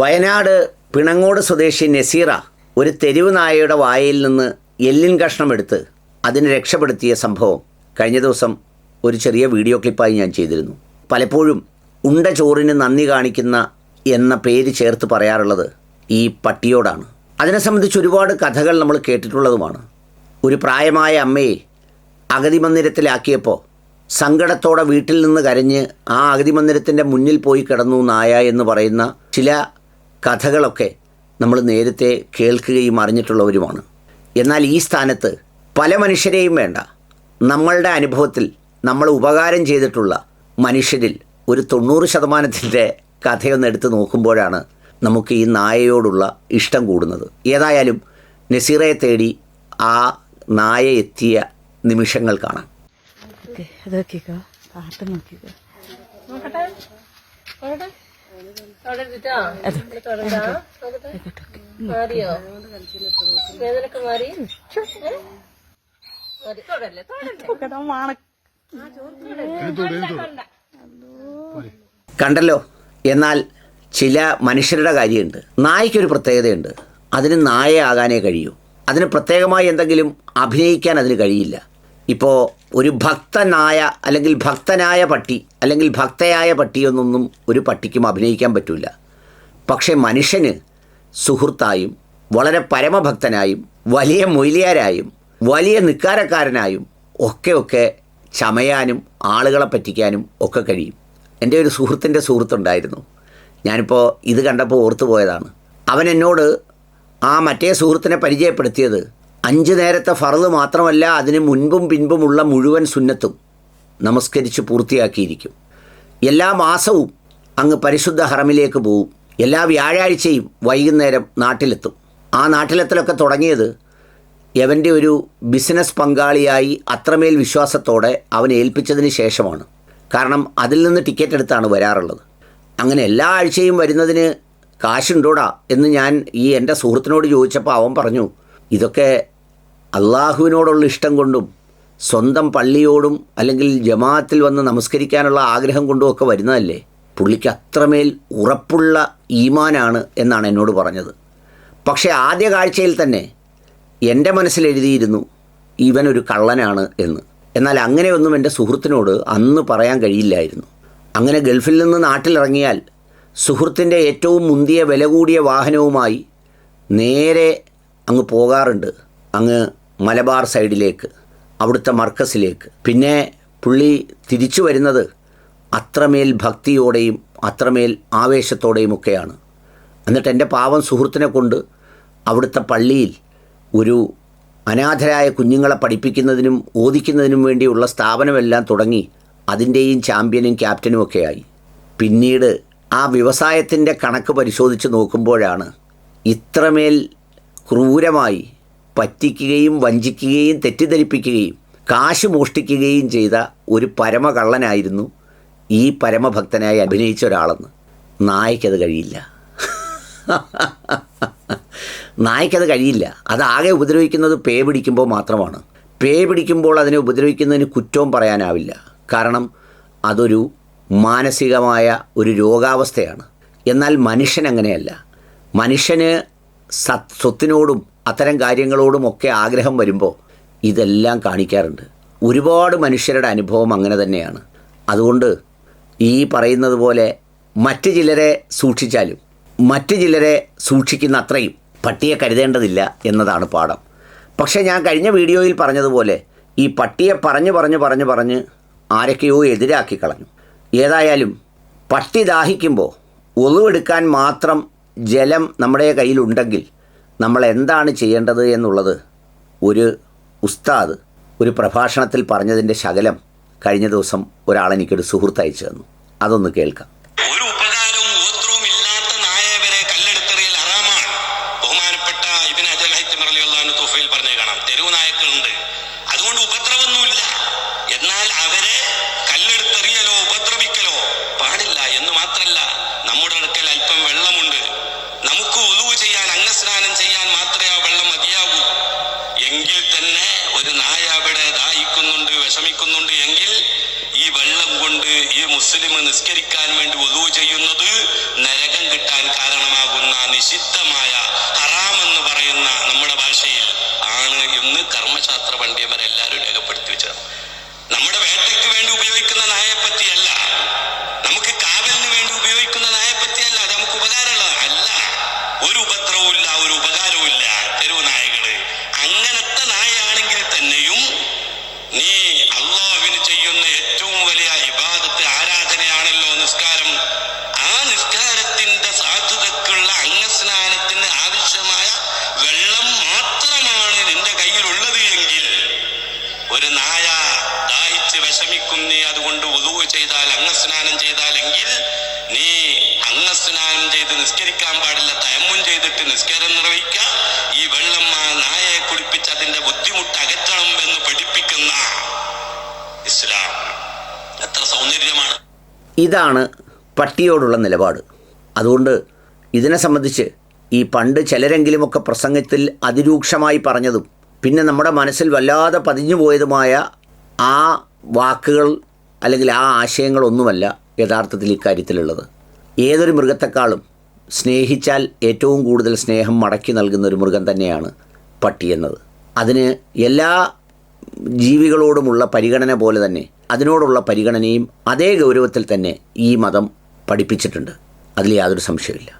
വയനാട് പിണങ്ങോട് സ്വദേശി നസീറ ഒരു തെരുവ് നായയുടെ വായയിൽ നിന്ന് എല്ലിൻ കഷ്ണം എടുത്ത് അതിനെ രക്ഷപ്പെടുത്തിയ സംഭവം കഴിഞ്ഞ ദിവസം ഒരു ചെറിയ വീഡിയോ ക്ലിപ്പായി ഞാൻ ചെയ്തിരുന്നു. പലപ്പോഴും ഉണ്ട ചോറിന് നന്ദി കാണിക്കുന്ന എന്ന പേര് ചേർത്ത് പറയാറുള്ളത് ഈ പട്ടിയോടാണ്. അതിനെ സംബന്ധിച്ച് ഒരുപാട് കഥകൾ നമ്മൾ കേട്ടിട്ടുള്ളതുമാണ്. ഒരു പ്രായമായ അമ്മയെ അഗതി മന്ദിരത്തിലാക്കിയപ്പോൾ സങ്കടത്തോടെ വീട്ടിൽ നിന്ന് കരഞ്ഞ് ആ അഗതി മന്ദിരത്തിന്റെ മുന്നിൽ പോയി കിടന്നു നായ എന്ന് പറയുന്ന ചില കഥകളൊക്കെ നമ്മൾ നേരത്തെ കേൾക്കുകയും അറിഞ്ഞിട്ടുള്ളവരുമാണ്. എന്നാൽ ഈ സ്ഥാനത്ത് പല മനുഷ്യരെയും വേണ്ട. നമ്മളുടെ അനുഭവത്തിൽ നമ്മൾ ഉപകാരം ചെയ്തിട്ടുള്ള മനുഷ്യരിൽ ഒരു തൊണ്ണൂറ് ശതമാനത്തിന്റെ കഥയൊന്ന് എടുത്ത് നോക്കുമ്പോഴാണ് നമുക്ക് ഈ നായയോടുള്ള ഇഷ്ടം കൂടുന്നത്. ഏതായാലും നസീറയെ തേടി ആ നായ എത്തിയ നിമിഷങ്ങൾ കാണാം. നോക്കിക്കോ. നോക്കട്ടെ? മാറിയോ? വേദനക്ക് മാറി. കണ്ടല്ലോ എന്നാൽ ചില മനുഷ്യരുടെ കാര്യമുണ്ട്. നായ്ക്കൊരു പ്രത്യേകതയുണ്ട്. അതിന് നായയാകാനേ കഴിയൂ. അതിന് പ്രത്യേകമായി എന്തെങ്കിലും അഭിനയിക്കാൻ അതിന് കഴിയില്ല. ഇപ്പോൾ ഒരു ഭക്തനായ അല്ലെങ്കിൽ ഭക്തനായ പട്ടി അല്ലെങ്കിൽ ഭക്തയായ പട്ടിയൊന്നൊന്നും ഒരു പട്ടിക്കും അഭിനയിക്കാൻ പറ്റില്ല പക്ഷേ മനുഷ്യന് സുഹൃത്തായും വളരെ പരമഭക്തനായും വലിയ മൊയ്ലിയാരായും വലിയ നിക്കാരക്കാരനായും ഒക്കെ ഒക്കെ ചമയാനും ആളുകളെ പറ്റിക്കാനും ഒക്കെ കഴിയും. എന്റെ ഒരു സുഹൃത്തിന്റെ സുഹൃത്തുണ്ടായിരുന്നു. ഞാനിപ്പോൾ ഇത് കണ്ടപ്പോൾ ഓർത്തു പോയതാണ്. അവൻ എന്നോട് ആ മറ്റേ സുഹൃത്തിനെ പരിചയപ്പെടുത്തിയത് അഞ്ച് നേരത്തെ ഫറത് മാത്രമല്ല അതിന് മുൻപും പിൻപുമുള്ള മുഴുവൻ സുന്നത്തും നമസ്കരിച്ച് പൂർത്തിയാക്കിയിരിക്കും. എല്ലാ മാസവും അങ്ങ് പരിശുദ്ധ ഹറമിലേക്ക് പോവും. എല്ലാ വ്യാഴാഴ്ചയും വൈകുന്നേരം നാട്ടിലെത്തും. ആ നാട്ടിലെത്തലൊക്കെ തുടങ്ങിയത് എവന്റെ ഒരു ബിസിനസ് പങ്കാളിയായി അത്രമേൽ വിശ്വാസത്തോടെ അവൻ ഏൽപ്പിച്ചതിന് ശേഷമാണ്. കാരണം അതിൽ നിന്ന് ടിക്കറ്റ് എടുത്താണ് വരാറുള്ളത്. അങ്ങനെ എല്ലാ ആഴ്ചയും വരുന്നതിന് കാശുണ്ടോടാ എന്ന് ഞാൻ ഈ എന്റെ സുഹൃത്തിനോട് ചോദിച്ചപ്പോൾ അവൻ പറഞ്ഞു ഇതൊക്കെ അള്ളാഹുവിനോടുള്ള ഇഷ്ടം കൊണ്ടും സ്വന്തം പള്ളിയോടും അല്ലെങ്കിൽ ജമാഅത്തിൽ വന്ന് നമസ്കരിക്കാനുള്ള ആഗ്രഹം കൊണ്ടും ഒക്കെ വരുന്നതല്ലേ? പുള്ളിക്ക് അത്രമേൽ ഉറപ്പുള്ള ഈമാനാണ് എന്നാണ് എന്നോട് പറഞ്ഞത്. പക്ഷേ ആദ്യ കാഴ്ചയിൽ തന്നെ എന്റെ മനസ്സിലെഴുതിയിരുന്നു ഇവനൊരു കള്ളനാണ് എന്ന്. എന്നാൽ അങ്ങനെയൊന്നും എന്റെ സുഹൃത്തിനോട് അന്ന് പറയാൻ കഴിയില്ലായിരുന്നു. അങ്ങനെ ഗൾഫിൽ നിന്ന് നാട്ടിലിറങ്ങിയാൽ സുഹൃത്തിന്റെ ഏറ്റവും മുന്തിയ വില കൂടിയ വാഹനവുമായി നേരെ അങ്ങ് പോകാറുണ്ട്. അങ്ങ് മലബാർ സൈഡിലേക്ക് അവിടുത്തെ മർക്കസിലേക്ക്. പിന്നെ പുള്ളി തിരിച്ചു വരുന്നത് അത്രമേൽ ഭക്തിയോടെയും അത്രമേൽ ആവേശത്തോടെയും ഒക്കെയാണ് എന്നിട്ട് എന്റെ പാവം സുഹൃത്തിനെ കൊണ്ട് അവിടുത്തെ പള്ളിയിൽ ഒരു അനാഥരായ കുഞ്ഞുങ്ങളെ പഠിപ്പിക്കുന്നതിനും ഓദിക്കുന്നതിനും വേണ്ടിയുള്ള സ്ഥാപനമെല്ലാം തുടങ്ങി അതിന്റെയും ചാമ്പ്യനും ക്യാപ്റ്റനും ഒക്കെയായി. പിന്നീട് ആ വ്യവസായത്തിന്റെ കണക്ക് പരിശോധിച്ച് നോക്കുമ്പോഴാണ് ഇത്രമേൽ ക്രൂരമായി പറ്റിക്കുകയും വഞ്ചിക്കുകയും തെറ്റിദ്ധരിപ്പിക്കുകയും കാശ് മോഷ്ടിക്കുകയും ചെയ്ത ഒരു പരമകള്ളനായിരുന്നു ഈ പരമഭക്തനായി അഭിനയിച്ച ഒരാളെന്ന്. നായ്ക്കത് കഴിയില്ല. നായ്ക്കത് കഴിയില്ല. അതാകെ ഉപദ്രവിക്കുന്നത് പേ പിടിക്കുമ്പോൾ മാത്രമാണ്. പേ പിടിക്കുമ്പോൾ അതിനെ ഉപദ്രവിക്കുന്നതിന് കുറ്റവും പറയാനാവില്ല. കാരണം അതൊരു മാനസികമായ ഒരു രോഗാവസ്ഥയാണ്. എന്നാൽ മനുഷ്യൻ അങ്ങനെയല്ല മനുഷ്യന് സത് സ്വത്തിനോടും അത്തരം കാര്യങ്ങളോടും ഒക്കെ ആഗ്രഹം വരുമ്പോൾ ഇതെല്ലാം കാണിക്കാറുണ്ട്. ഒരുപാട് മനുഷ്യരുടെ അനുഭവം അങ്ങനെ തന്നെയാണ്. അതുകൊണ്ട് ഈ പറയുന്നത് പോലെ മറ്റ് ചിലരെ സൂക്ഷിച്ചാലും മറ്റ് ചിലരെ സൂക്ഷിക്കുന്ന അത്രയും പട്ടിയെ കരുതേണ്ടതില്ല എന്നതാണ് പാഠം. പക്ഷേ ഞാൻ കഴിഞ്ഞ വീഡിയോയിൽ പറഞ്ഞതുപോലെ ഈ പട്ടിയെ പറഞ്ഞു പറഞ്ഞു പറഞ്ഞു പറഞ്ഞ് ആരൊക്കെയോ എതിരാക്കി കളഞ്ഞു. ഏതായാലും പട്ടി ദാഹിക്കുമ്പോൾ ഒളിവെടുക്കാൻ മാത്രം ജലം നമ്മുടെ കയ്യിലുണ്ടെങ്കിൽ നമ്മൾ എന്താണ് ചെയ്യേണ്ടത് എന്നുള്ളത് ഒരു ഉസ്താദ് ഒരു പ്രഭാഷണത്തിൽ പറഞ്ഞതിന്റെ ശകലം കഴിഞ്ഞ ദിവസം ഒരാളെനിക്കൊരു സുഹൃത്ത് അയച്ചു തന്നു. അതൊന്ന് കേൾക്കാം. ഒരു ഉപകാരവും ഉപദ്രവവും ഇല്ലാത്ത നായയെ വരെ കല്ലെടുത്തെറിയൽ ഹറാമാണ് ബഹുമാനപ്പെട്ട ഇബിൻ അജൽ ഹൈത്തം റളിയല്ലാഹു തുഫയിൽ പറഞ്ഞു കാണാം തെരുവ് നായക്കളുണ്ട് അതുകൊണ്ട് ഉപദ്രവമൊന്നുമില്ല എന്നാൽ അവരെ കല്ലെടുത്തെറിയലോ ഉപദ്രവിക്കലോ പാടില്ല എന്ന് മാത്രല്ല നമ്മുടെ അടുക്കൽ അല്പം വെള്ളമുണ്ട് നമുക്ക് ഒതുവ് ചെയ്യാൻ അംഗസ്നാനം ചെയ്യാൻ മാത്രമേ ആ വെള്ളം മതിയാകൂ എങ്കിൽ തന്നെ ഒരു നായ അവിടെ വിഷമിക്കുന്നുണ്ട് എങ്കിൽ ഈ വെള്ളം കൊണ്ട് ഈ മുസ്ലിം നിസ്കരിക്കാൻ വേണ്ടി ഒതുവ് ചെയ്യുന്നത് നരകം കിട്ടാൻ കാരണമാകുന്ന നിഷിദ്ധമായ ഹറാം എന്ന് പറയുന്ന നമ്മുടെ ഭാഷയിൽ ആണ് എന്ന് കർമ്മശാസ്ത്ര പണ്ഡിതന്മാരെല്ലാവരും രേഖപ്പെടുത്തി വെച്ചത്. നമ്മുടെ വേട്ടയ്ക്ക് വേണ്ടി ഉപയോഗിക്കുന്ന നായയെ പറ്റിയല്ല നമുക്ക് കാവലിന് വേണ്ടി ഉപയോഗിക്കുന്ന നായയെ പറ്റിയല്ല നമുക്ക് ഉപകാരമുള്ള അല്ല. ഒരു ഉപദ്രവവും ഇല്ല ഒരു ഉപകാരവും ഉദു ചെയ്താൽ അംഗസ്നാനം ചെയ്താലെങ്കിൽ നീ അംഗസ്നാനം ചെയ്ത് നിസ്കരിക്കാൻ പാടില്ല തയമ്മും ചെയ്തിട്ട് നിസ്കാരം നിർവഹിക്കുക ഈ വെള്ളം ആ നായയെ കുടിപ്പിച്ച് അതിന്റെ ബുദ്ധിമുട്ട് അകറ്റണം എന്ന് പഠിപ്പിക്കുന്ന ഇസ്ലാം. എത്ര സൗന്ദര്യമാണ്. ഇതാണ് പട്ടിയോടുള്ള നിലപാട്. അതുകൊണ്ട് ഇതിനെ സംബന്ധിച്ച് ഈ പണ്ട് ചിലരെങ്കിലുമൊക്കെ പ്രസംഗത്തിൽ അതിരൂക്ഷമായി പറഞ്ഞതും പിന്നെ നമ്മുടെ മനസ്സിൽ വല്ലാതെ പതിഞ്ഞു പോയതുമായ ആ വാക്കുകൾ അല്ലെങ്കിൽ ആ ആശയങ്ങളൊന്നുമല്ല യഥാർത്ഥത്തിൽ ഇക്കാര്യത്തിലുള്ളത്. ഏതൊരു മൃഗത്തെക്കാളും സ്നേഹിച്ചാൽ ഏറ്റവും കൂടുതൽ സ്നേഹം മടക്കി നൽകുന്ന ഒരു മൃഗം തന്നെയാണ് പട്ടി എന്നത്. അതിന് എല്ലാ ജീവികളോടുമുള്ള പരിഗണന പോലെ തന്നെ അതിനോടുള്ള പരിഗണനയും അതേ ഗൗരവത്തിൽ തന്നെ ഈ മതം പഠിപ്പിച്ചിട്ടുണ്ട്. അതിൽ യാതൊരു സംശയമില്ല